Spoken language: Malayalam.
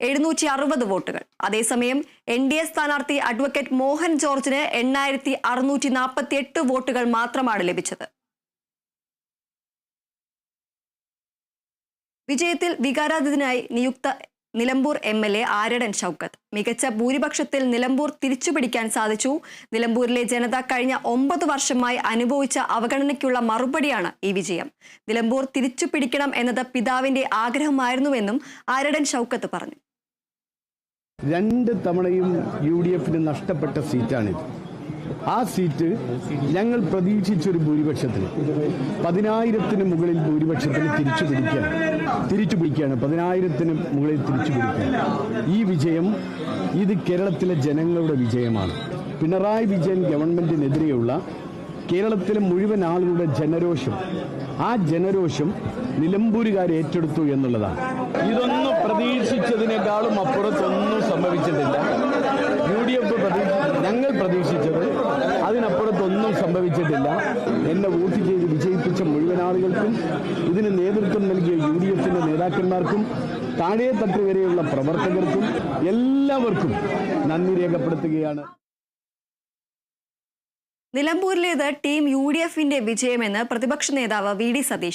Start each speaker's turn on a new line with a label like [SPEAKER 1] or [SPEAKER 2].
[SPEAKER 1] എഴുന്നൂറ്റി അറുപത് വോട്ടുകൾ. അതേസമയം എൻ ഡി എ സ്ഥാനാർത്ഥി അഡ്വക്കേറ്റ് മോഹൻ ജോർജിന് എണ്ണായിരത്തി അറുന്നൂറ്റി നാൽപ്പത്തി എട്ട് വോട്ടുകൾ മാത്രമാണ് ലഭിച്ചത്. വിജയത്തിൽ വികാരാധീനായി നിയുക്ത Nilambur M L A Aryadan Shoukath. മികച്ച ഭൂരിപക്ഷത്തിൽ നിലമ്പൂർ തിരിച്ചുപിടിക്കാൻ സാധിച്ചു. നിലമ്പൂരിലെ ജനത കഴിഞ്ഞ ഒമ്പത് വർഷമായി അനുഭവിച്ച അവഗണനയ്ക്കുള്ള മറുപടിയാണ് ഈ വിജയം. നിലമ്പൂർ തിരിച്ചുപിടിക്കണം എന്നത് പിതാവിന്റെ ആഗ്രഹമായിരുന്നുവെന്നും ആരടൻ ഷൗക്കത്ത് പറഞ്ഞു.
[SPEAKER 2] രണ്ട് തവണയും യു ഡി എഫിന് നഷ്ടപ്പെട്ട സീറ്റാണിത് ആ സീറ്റ് ഞങ്ങൾ പ്രതീക്ഷിച്ചൊരു ഭൂരിപക്ഷത്തിന്. പതിനായിരത്തിന് മുകളിൽ ഭൂരിപക്ഷത്തിന് തിരിച്ചു പിടിക്കുകയാണ്. തിരിച്ചു പിടിക്കുകയാണ്. പതിനായിരത്തിന് മുകളിൽ തിരിച്ചു പിടിക്കുകയാണ്. ഈ വിജയം ഇത് കേരളത്തിലെ ജനങ്ങളുടെ വിജയമാണ്. പിണറായി വിജയൻ ഗവൺമെന്റിനെതിരെയുള്ള കേരളത്തിലെ മുഴുവൻ ആളുകളുടെ ജനരോഷം ആ ജനരോഷം നിലമ്പൂരുകാർ ഏറ്റെടുത്തു എന്നുള്ളതാണ്. ഇതൊന്നും പ്രതീക്ഷിച്ചതിനേക്കാളും അപ്പുറത്തൊന്നും സംഭവിച്ചിട്ടില്ല. യു ഡി എഫ് ഞങ്ങൾ പ്രതീക്ഷിച്ചത് അതിനപ്പുറത്തൊന്നും സംഭവിച്ചിട്ടില്ല. എന്നെ വോട്ട് ചെയ്ത് വിജയിപ്പിച്ച മുഴുവൻ ആളുകൾക്കും ഇതിന് നേതൃത്വം നൽകിയ യു ഡി എഫിന്റെ നേതാക്കന്മാർക്കും താഴെ തട്ട് വരെയുള്ള പ്രവർത്തകർക്കും എല്ലാവർക്കും നന്ദി രേഖപ്പെടുത്തുകയാണ്.
[SPEAKER 1] നിലമ്പൂരിലേത് ടീം യു ഡി എഫിന്റെ വിജയമെന്ന് പ്രതിപക്ഷ നേതാവ് വി ഡി സതീശൻ